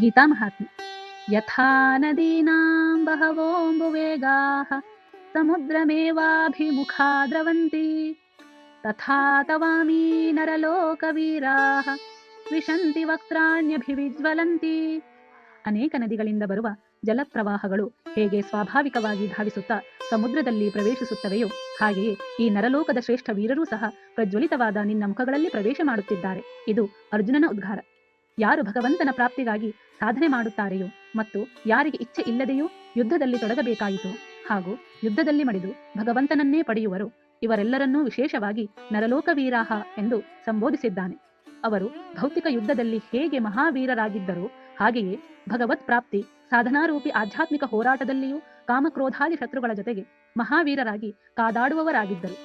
ಗೀತಾಮಹಾತ್ಮೆ ಯಥಾ ನದೀನಾಂ ಬಹವೋಂಬುವೇಗಾಃ ಸಮುದ್ರಮೇವಾಭಿಮುಖಾ ದ್ರವಂತಿ ತಥಾ ತವಾಮೀ ನರಲೋಕವೀರಾಃ ವಿಶಂತಿ ವಕ್ತ್ರಾಣ್ಯಭಿವಿಜ್ವಲಂತಿ ಅನೇಕ ನದಿಗಳಿಂದ ಬರುವ ಜಲಪ್ರವಾಹಗಳು ಹೇಗೆ ಸ್ವಾಭಾವಿಕವಾಗಿ ಧಾವಿಸುತ್ತಾ ಸಮುದ್ರದಲ್ಲಿ ಪ್ರವೇಶಿಸುತ್ತವೆಯೋ ಹಾಗೆಯೇ ಈ ನರಲೋಕದ ಶ್ರೇಷ್ಠ ವೀರರೂ ಸಹ ಪ್ರಜ್ವಲಿತವಾದ ನಿನ್ನ ಮುಖಗಳಲ್ಲಿ ಪ್ರವೇಶ ಮಾಡುತ್ತಿದ್ದಾರೆ. ಇದು ಅರ್ಜುನನ ಉದ್ಗಾರ ಯಾರು ಭಗವಂತನ ಪ್ರಾಪ್ತಿಗಾಗಿ ಸಾಧನೆ ಮಾಡುತ್ತಾರೆಯೋ ಮತ್ತು ಯಾರಿಗೆ ಇಚ್ಛೆ ಇಲ್ಲದೆಯೂ ಯುದ್ಧದಲ್ಲಿ ತೊಡಗಬೇಕಾಯಿತು. ಹಾಗೂ ಯುದ್ಧದಲ್ಲಿ ಮಡಿದು ಭಗವಂತನನ್ನೇ ಪಡೆಯುವರು. ಇವರೆಲ್ಲರನ್ನೂ ವಿಶೇಷವಾಗಿ ನರಲೋಕವೀರಾಹ ಎಂದು ಸಂಬೋಧಿಸಿದ್ದಾನೆ. ಅವರು ಭೌತಿಕ ಯುದ್ಧದಲ್ಲಿ ಹೇಗೆ ಮಹಾವೀರರಾಗಿದ್ದರೋ, ಹಾಗೆಯೇ ಭಗವತ್ ಪ್ರಾಪ್ತಿ ಸಾಧನಾರೂಪಿ ಆಧ್ಯಾತ್ಮಿಕ ಹೋರಾಟದಲ್ಲಿಯೂ ಕಾಮಕ್ರೋಧಾದಿ ಶತ್ರುಗಳ ಜೊತೆಗೆ ಮಹಾವೀರರಾಗಿ ಕಾದಾಡುವವರಾಗಿದ್ದರು.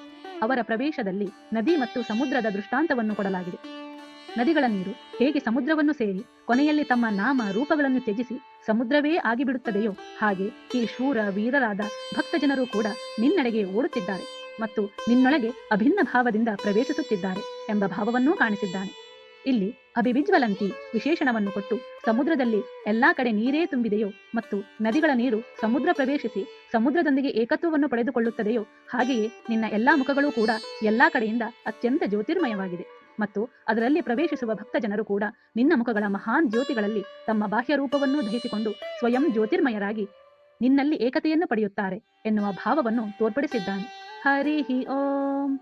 ಅವರ ಪ್ರವೇಶದಲ್ಲಿ ನದಿ ಮತ್ತು ಸಮುದ್ರದ ದೃಷ್ಟಾಂತವನ್ನು ಕೊಡಲಾಗಿದೆ. ನದಿಗಳ ನೀರು ಹೇಗೆ ಸಮುದ್ರವನ್ನು ಸೇರಿ ಕೊನೆಯಲ್ಲಿ ತಮ್ಮ ನಾಮ ರೂಪಗಳನ್ನು ತ್ಯಜಿಸಿ ಸಮುದ್ರವೇ ಆಗಿಬಿಡುತ್ತದೆಯೋ ಹಾಗೆ ಈ ಶೂರ ವೀರರಾದ ಭಕ್ತ ಜನರು ಕೂಡ ನಿನ್ನೆಡೆಗೆ ಓಡುತ್ತಿದ್ದಾರೆ ಮತ್ತು ನಿನ್ನೊಳಗೆ ಅಭಿನ್ನ ಭಾವದಿಂದ ಪ್ರವೇಶಿಸುತ್ತಿದ್ದಾರೆ ಎಂಬ ಭಾವವನ್ನೂ ಕಾಣಿಸಿದ್ದಾನೆ. ಇಲ್ಲಿ ಅಭಿವಿಜ್ವಲಂತಿ ವಿಶೇಷಣವನ್ನು ಕೊಟ್ಟು ಸಮುದ್ರದಲ್ಲಿ ಎಲ್ಲಾ ಕಡೆ ನೀರೇ ತುಂಬಿದೆಯೋ ಮತ್ತು ನದಿಗಳ ನೀರು ಸಮುದ್ರ ಪ್ರವೇಶಿಸಿ ಸಮುದ್ರದೊಂದಿಗೆ ಏಕತ್ವವನ್ನು ಪಡೆದುಕೊಳ್ಳುತ್ತದೆಯೋ ಹಾಗೆಯೇ ನಿನ್ನ ಎಲ್ಲಾ ಮುಖಗಳು ಕೂಡ ಎಲ್ಲಾ ಕಡೆಯಿಂದ ಅತ್ಯಂತ ಜ್ಯೋತಿರ್ಮಯವಾಗಿದೆ. ಮತ್ತು ಅದರಲ್ಲಿ ಪ್ರವೇಶಿಸುವ ಭಕ್ತ ಜನರು ಕೂಡ ನಿನ್ನ ಮುಖಗಳ ಮಹಾನ್ ಜ್ಯೋತಿಗಳಲ್ಲಿ ತಮ್ಮ ಬಾಹ್ಯ ರೂಪವನ್ನು ದಹಿಸಿಕೊಂಡು ಸ್ವಯಂ ಜ್ಯೋತಿರ್ಮಯರಾಗಿ ನಿನ್ನಲ್ಲಿ ಏಕತೆಯನ್ನು ಪಡೆಯುತ್ತಾರೆ ಎನ್ನುವ ಭಾವವನ್ನು ತೋರ್ಪಡಿಸಿದ್ದಾನೆ. ಹರಿ ಓಂ.